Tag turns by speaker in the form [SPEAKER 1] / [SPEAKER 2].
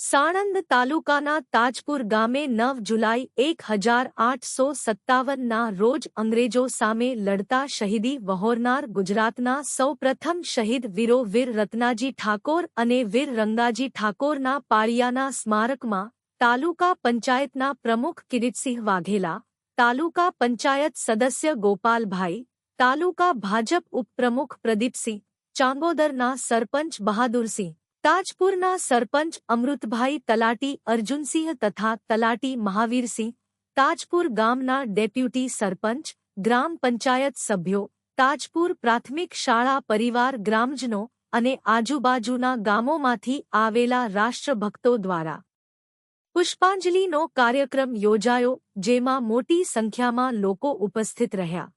[SPEAKER 1] સાણંદ તાલુકાના તાજપુર ગામે નવ જુલાઈ એક હજાર આઠસો સત્તાવનના રોજ અંગ્રેજો સામે લડતા શહીદી વહોરનાર ગુજરાતના સૌપ્રથમ શહીદ વીરો વીર રત્નાજી ઠાકોર અને વીર રંગાજી ઠાકોરના પાળિયાના સ્મારકમાં તાલુકા પંચાયતના પ્રમુખ કિરીટસિંહ વાઘેલા, તાલુકા પંચાયત સદસ્ય ગોપાલભાઈ, તાલુકા ભાજપ ઉપપ્રમુખ પ્રદીપસિંહ, ચાંગોદરના સરપંચ બહાદુરસિંહ તાજપુરના સરપંચ અમૃતભાઈ તલાટી, અર્જુનસિંહ તથા તલાટી મહાવીરસિંહ, તાજપુર ગામના ડેપ્યુટી સરપંચ, ગ્રામ પંચાયત સભ્યો, તાજપુર પ્રાથમિક શાળા પરિવાર ગ્રામજનો અને આજુબાજુના ગામોમાંથી આવેલા રાષ્ટ્રભક્તો દ્વારા પુષ્પાંજલિનો કાર્યક્રમ યોજાયો, જેમાં મોટી સંખ્યામાં લોકો ઉપસ્થિત રહ્યા.